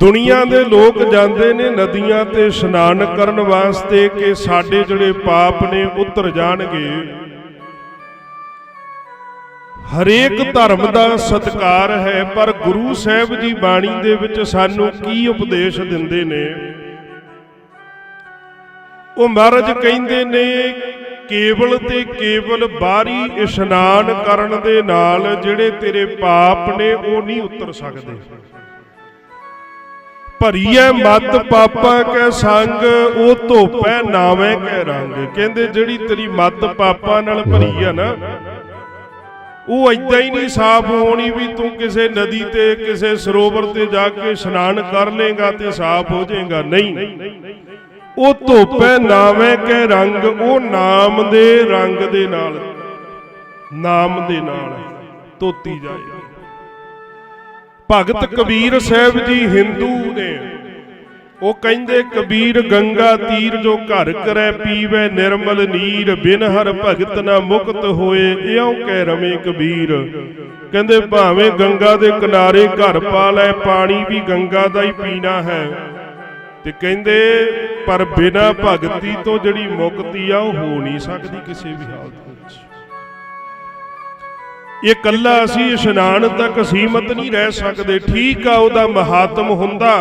ਦੁਨੀਆ ਦੇ ਲੋਕ ਜਾਂਦੇ ਨੇ ਨਦੀਆਂ ਤੇ ਇਸ਼ਨਾਨ ਕਰਨ ਵਾਸਤੇ ਕਿ ਸਾਡੇ ਜਿਹੜੇ ਪਾਪ ਨੇ ਉਤਰ ਜਾਣਗੇ। ਹਰੇਕ ਧਰਮ ਦਾ ਸਤਕਾਰ ਹੈ, ਪਰ ਗੁਰੂ ਸਾਹਿਬ ਜੀ ਬਾਣੀ ਦੇ ਵਿੱਚ ਸਾਨੂੰ ਕੀ ਉਪਦੇਸ਼ ਦਿੰਦੇ ਨੇ? ਉਹ ਮਹਾਰਾਜ ਕਹਿੰਦੇ ਨੇ, ਕੇਵਲ ਤੇ ਕੇਵਲ ਬਾਹਰੀ ਇਸ਼ਨਾਨ ਕਰਨ ਦੇ ਨਾਲ ਜਿਹੜੇ ਤੇਰੇ ਪਾਪ ਨੇ ਉਹ ਨਹੀਂ ਉਤਰ ਸਕਦੇ। ਭਰੀਐ ਮਤ ਪਾਪਾਂ ਕੈ ਸੰਗ, ਉਹ ਧੋਪੈ ਨਾਵੇਂ ਕੈ ਰੰਗ। ਕਹਿੰਦੇ, ਜਿਹੜੀ ਤੇਰੀ ਮਤ ਪਾਪਾਂ ਨਾਲ ਭਰੀ ਆ ਨਾ, ਉਹ ਇਦਾਂ ਹੀ ਨਹੀਂ ਸਾਫ਼ ਹੋਣੀ ਵੀ ਤੂੰ ਕਿਸੇ ਨਦੀ ਤੇ, ਕਿਸੇ ਸਰੋਵਰ ਤੇ ਜਾ ਕੇ ਇਸ਼ਨਾਨ ਕਰ ਲੇਗਾ ਤੇ ਸਾਫ਼ ਹੋ ਜਾਏਗਾ। ਨਹੀਂ। ਉਹ ਧੋਪੈ ਨਾਵੇਂ ਕੈ ਰੰਗ, ਉਹ ਨਾਮ ਦੇ ਰੰਗ ਦੇ ਨਾਲ, ਨਾਮ ਦੇ ਨਾਲ ਧੋਤੀ ਜਾਏ ਭਗਤ ਕਬੀਰ ਸਾਹਿਬ ਜੀ ਹਿੰਦੂ ਨੇ। ਉਹ ਕਹਿੰਦੇ ਕਬੀਰ ਗੰਗਾ ਤੀਰ ਜੋ ਘਰ ਕਰੈ ਪੀਵੇ ਨਿਰਮਲ ਨੀਰ ਬਿਨ ਹਰ ਭਗਤ ਨਾ ਮੁਕਤ ਹੋਏ ਇਉਂ ਕਹਿ ਰਵੇਂ ਕਬੀਰ। ਕਹਿੰਦੇ ਭਾਵੇਂ ਗੰਗਾ ਦੇ ਕਿਨਾਰੇ ਘਰ ਪਾ ਲੈ ਪਾਣੀ ਵੀ ਗੰਗਾ ਦਾ ਹੀ ਪੀਣਾ ਹੈ। ਤੇ ਕਹਿੰਦੇ ਪਰ ਬਿਨਾ ਭਗਤੀ ਤੋਂ ਜਿਹੜੀ ਮੁਕਤੀ ਆ ਉਹ ਹੋ ਨਹੀਂ ਸਕਦੀ ਕਿਸੇ ਵੀ ਹਾਲਤ ਇਹ ਕੱਲਾ ਅਸੀਂ ਇਸ਼ਨਾਨ ਤੱਕ ਸੀਮਤ ਨਹੀਂ ਰਹਿ ਸਕਦੇ। ਠੀਕ ਆ ਉਹਦਾ ਮਹਾਤਮ ਹੁੰਦਾ।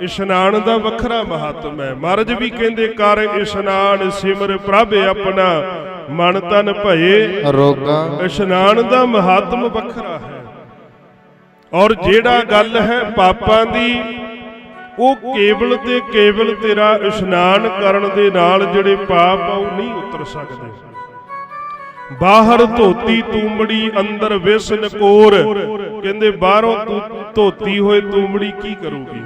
ਇਸ਼ਨਾਨ ਦਾ ਵੱਖਰਾ ਮਹਾਤਮ ਹੈ। ਮਹਾਰਾਜ ਵੀ ਕਹਿੰਦੇ ਕਰ ਇਸ਼ਨਾਨ ਸਿਮਰ ਪ੍ਰਭ ਆਪਣਾ ਮਨ ਤਨ ਭਏ। ਰੋਗਾ। ਇਸ਼ਨਾਨ ਦਾ ਮਹਾਤਮ ਵੱਖਰਾ ਹੈ। ਔਰ ਜਿਹੜਾ ਗੱਲ ਹੈ ਪਾਪਾਂ ਦੀ ਉਹ ਕੇਵਲ ਤੇ ਕੇਵਲ ਤੇਰਾ ਇਸ਼ਨਾਨ ਕਰਨ ਦੇ ਨਾਲ ਜਿਹੜੇ ਪਾਪ ਆ ਉਹ ਨਹੀਂ ਉਤਰ ਸਕਦੇ। ਬਾਹਰ ਧੋਤੀ ਤੂੰਬੜੀ ਅੰਦਰ ਵਿਸ ਨਕੋਰ ਕਹਿੰਦੇ, ਬਾਹਰੋਂ ਧੋਤੀ ਹੋਏ ਤੂੰਬੜੀ ਕੀ ਕਰੂਗੀ?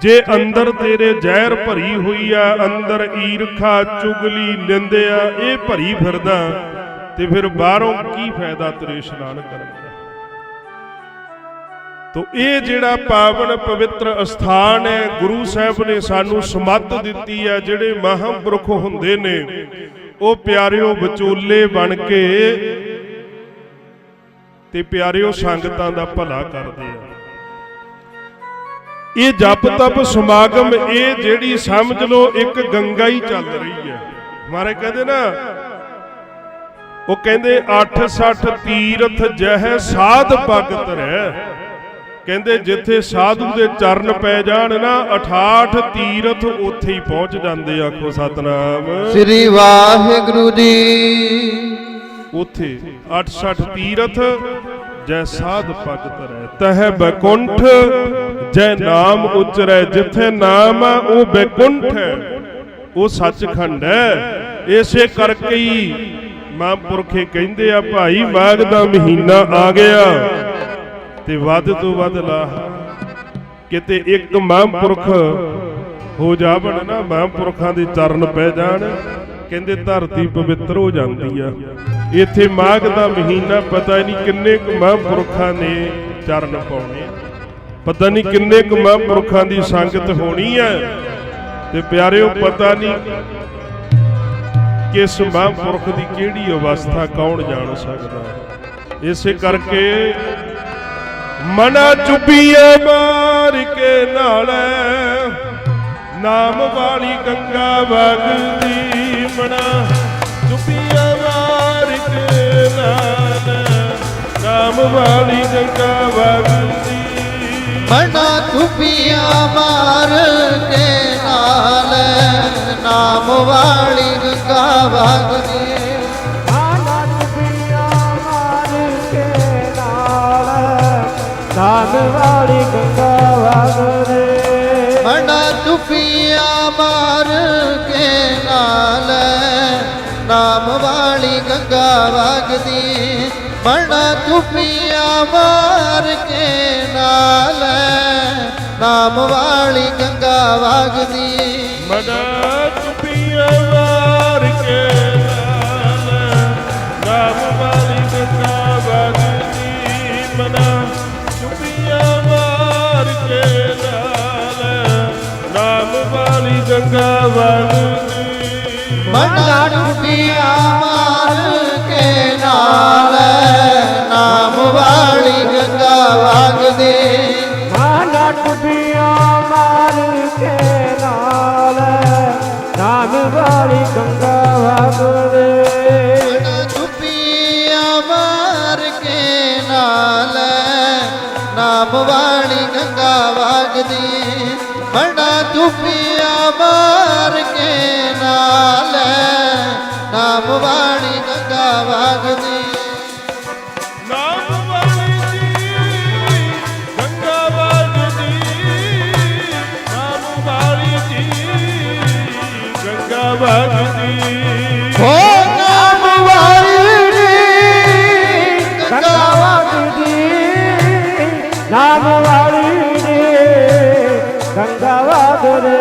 ਜੇ ਅੰਦਰ ਤੇਰੇ ਜ਼ਹਿਰ ਭਰੀ ਹੋਈ ਆ, ਅੰਦਰ ਈਰਖਾ, ਚੁਗਲੀ, ਨਿੰਦਿਆ, ਇਹ ਭਰੀ ਫਿਰਦਾ, ਤੇ ਫਿਰ ਬਾਹਰੋਂ ਕੀ ਫਾਇਦਾ ਤੇਰੇ ਇਸ਼ਨਾਨ ਕਰਨ ਦਾ? ਤੋ ਇਹ ਜਿਹੜਾ ਪਾਵਨ ਪਵਿੱਤਰ ਅਸਥਾਨ ਹੈ, ਗੁਰੂ ਸਾਹਿਬ ਨੇ ਸਾਨੂੰ ਸਮੱਤ ਦਿੱਤੀ ਹੈ, ਜਿਹੜੇ ਮਹਾਂਪੁਰਖ ਹੁੰਦੇ ਨੇ ਉਹ ਪਿਆਰਿਓ ਵਿਚੋਲੇ ਬਣ ਕੇ ਤੇ ਪਿਆਰਿਓ ਸੰਗਤਾਂ ਦਾ ਭਲਾ ਕਰਦੇ ਆ। ਇਹ ਜਪ ਤਪ ਸਮਾਗਮ, ਇਹ ਜਿਹੜੀ ਸਮਝ ਲਓ ਇੱਕ ਗੰਗਾ ਹੀ ਚੱਲ ਰਹੀ ਹੈ। ਮਾਰੇ ਕਹਿੰਦੇ ਨਾ, ਉਹ ਕਹਿੰਦੇ 860 ਤੀਰਥ ਜਹ ਸਾਧ ਭਗਤ ਰਹਿ। ਕਹਿੰਦੇ ਜਿੱਥੇ ਸਾਧੂ ਦੇ ਚਰਨ ਪੈ ਜਾਣ ਨਾ 68 ਤੀਰਥ ਉੱਥੇ ਹੀ ਪਹੁੰਚ ਜਾਂਦੇ ਆਖੋ ਸਤਨਾਮ। ਸ੍ਰੀ ਵਾਹਿਗੁਰੂ ਜੀ। ਉੱਥੇ 68 ਤੀਰਥ ਜੈ ਸਾਧ ਭਗਤ ਰਹਿ ਤਹ ਬੈਕੁੰਠ ਜੈ ਨਾਮ ਉਚਰੈ ਜਿੱਥੇ ਨਾਮ ਹੈ ਉਹ ਬੈਕੁੰਠ ਹੈ। ਉਹ ਸੱਚਖੰਡ ਹੈ। ਇਸੇ ਕਰਕੇ ਹੀ ਮਹਾਂਪੁਰਖੇ ਕਹਿੰਦੇ ਆ ਭਾਈ ਮਾਘ ਦਾ ਮਹੀਨਾ ਆ ਗਿਆ। ਤੇ ਵੱਧ ਤੋਂ ਵੱਧ ਲਾਹ ਕਿਤੇ ਇੱਕ ਮਹਾਂਪੁਰਖ ਹੋ ਜਾਵਣ ਨਾ, ਮਹਾਂਪੁਰਖਾਂ ਦੇ ਚਰਨ ਪੈ ਜਾਣ, ਕਹਿੰਦੇ ਧਰਤੀ ਪਵਿੱਤਰ ਹੋ ਜਾਂਦੀ ਆ। ਇੱਥੇ ਮਾਘ ਦਾ ਮਹੀਨਾ ਪਤਾ ਨਹੀਂ ਕਿੰਨੇ ਕੁ ਮਹਾਂਪੁਰਖਾਂ ਨੇ ਚਰਨ ਪਾਉਣੇ। ਪਤਾ ਨਹੀਂ ਕਿੰਨੇ ਕੁ ਮਹਾਂਪੁਰਖਾਂ ਦੀ ਸੰਗਤ ਹੋਣੀ ਹੈ ਤੇ ਪਿਆਰਿਓ, ਪਤਾ ਨਹੀਂ ਕਿਸ ਮਹਾਂਪੁਰਖ ਦੀ ਕਿਹੜੀ ਅਵਸਥਾ ਕੌਣ ਜਾਣ ਸਕਦਾ। ਇਸੇ ਕਰਕੇ ਮਨਾ ਚੁੱਪੀਏ ਮਾਰ ਕੇ ਨਾਲੇ। ਨਾਮ ਵਾਲੀ ਗੰਗਾ ਵਗਦੀ ਮਨਾ। ਚੁੱਪੀਏ ਮਾਰ ਕੇ ਨਾਲੇ। ਨਾਮ ਵਾਲੀ ਗੰਗਾ ਵਗਦੀ। ਮਨਾ ਤੁਪੀਆਂ ਮਾਰ ਕੇ ਨਾਲ। ਨਾਮ ਵਾਲੀ ਗੰਗਾ ਵਗਦੀ ਦਾਨ ਵਾਲੀ ਗੰਗਾ ਵਗਦੇ ਮਨਾ ਤੁਪੀਆਂ ਮਾਰ ਕੇ ਨਾਲ ਨਾਮ ਵਾਲੀ ਗੰਗਾ ਵਗਦੀ। ਮਨਾ ਤੁਪੀਆਂ ਮਾਰ ਕੇ ਨਾਲ ਨਾਮ ਵਾਲੀ ਗੰਗਾ ਵਗਦੀ। ਮਨਾ ਚੁੱਪੀਆਂ ਮਾਰ ਕੇ ਨਾਲ ਨਾਮ ਵਾਲੀ ਗੰਗਾ ਵਗਦੀ। ਮਨਾ ਸੰਗਵਨ ਬੰਦਾ ਟੁੱਟਿਆ ਕੇ ਨਾਮ ਵਾਲੀ ਗੰਗਾ ਵਗਦੇ ਬੰਦਾ ਟੁੱਟਿਆ ਕੇ ਨਾਲ ਨਾਮ ਵਾਲੀ ਗੰਗਾ ਵਗਦੇ ਨਾਮ ਵਾਲੀ ਗੰਗਾ ਵਾ ਮਣਾ ਚੁਪੀਆਂ ਮਾਰ ਕੇ ਨਾਲ ਨਾਮ ਵਾਲੀ ਗੰਗਾ ਵਗਦੀ। ਨਾਮ ਜੀ ਗੰਗਾ ਵਗਦੀ। ਨਾਮ ਜੀ ਗੰਗਾ ਵਗਦੀ। ਹੋ ਨਾਮ ਵਾਲੀ ਗੰਗਾ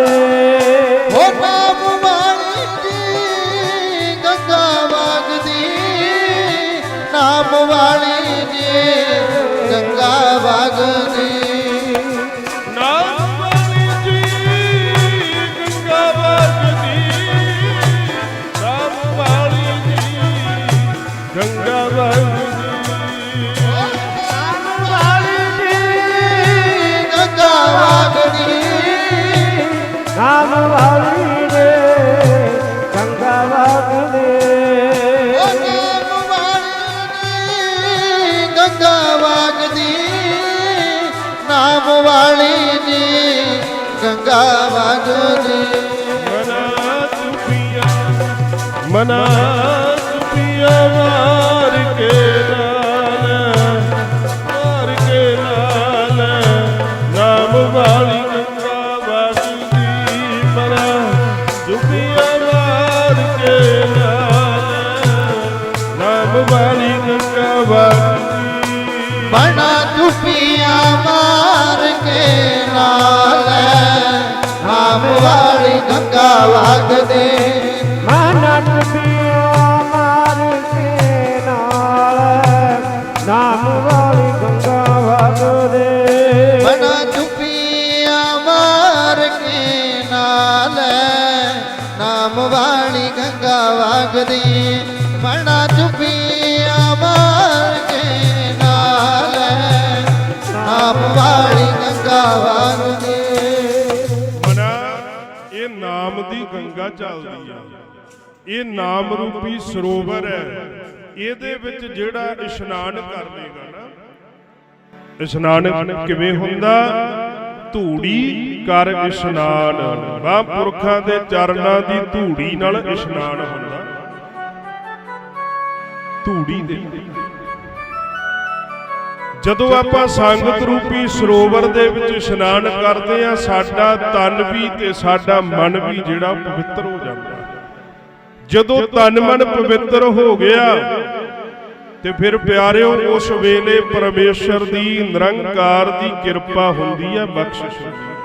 ਵਾਲੀ ਜੀ ਗੰਗਾ ਵਗਦੀ ਮਨਾ ਚੁਪੀਆ ਮਨਾ ਚੁਪੀਆ ਮਾਰ ਕੇ ਨਾਮ ਵਾਲੀ ਗੰਗਾ ਵਗਦੇ। ਮਨਨ ਪਿਆ ਮਾਰ ਕੇ ਨਾਲ। ਨਾਮ ਵਾਲੀ ਗੰਗਾ ਵਗਦੇ। ਬਣਾ ਚੁਪੀਆਂ ਮਾਰ ਕੇ ਨਾਲ। ਨਾਮ ਵਾਲੀ ਗੰਗਾ ਵਗਦੀ। ਬਣਾ ਚੁਪੀਆਂ ਮਾਰ ਕੇ ਨਾਲ। ਨਾਮ ਵਾਲੀ ਇਹ ਨਾਮ ਦੀ ਗੰਗਾ ਚੱਲਦੀ ਆ। ਇਹ ਨਾਮ ਰੂਪੀ ਸਰੋਵਰ ਹੈ। ਇਹਦੇ ਵਿੱਚ ਜਿਹੜਾ ਇਸ਼ਨਾਨ ਕਰ ਲੇਗਾ ਨਾ, ਇਸ਼ਨਾਨ ਕਿਵੇਂ ਹੁੰਦਾ? ਧੂੜੀ ਕਰ ਇਸ਼ਨਾਨ। ਵਾ ਪੁਰਖਾਂ ਦੇ ਚਰਨਾਂ ਦੀ ਧੂੜੀ ਨਾਲ ਇਸ਼ਨਾਨ ਹੁੰਦਾ। ਧੂੜੀ ਦੇ ਜਦੋਂ ਆਪਾਂ ਸੰਗਤ ਰੂਪੀ ਸਰੋਵਰ ਦੇ ਵਿੱਚ ਇਸ਼ਨਾਨ ਕਰਦੇ ਆ ਸਾਡਾ ਤਨ ਵੀ ਤੇ ਸਾਡਾ ਮਨ ਵੀ ਜਿਹੜਾ ਪਵਿੱਤਰ ਹੋ ਜਾਂਦਾ। ਜਦੋਂ ਤਨ ਮਨ ਪਵਿੱਤਰ ਹੋ ਗਿਆ ਤੇ ਫਿਰ ਪਿਆਰਿਓ ਉਸ ਵੇਲੇ ਪਰਮੇਸ਼ਰ ਦੀ ਨਿਰੰਕਾਰ ਦੀ ਕਿਰਪਾ ਹੁੰਦੀ ਹੈ ਬਖਸ਼ਿਸ਼ ਹੁੰਦੀ ਹੈ।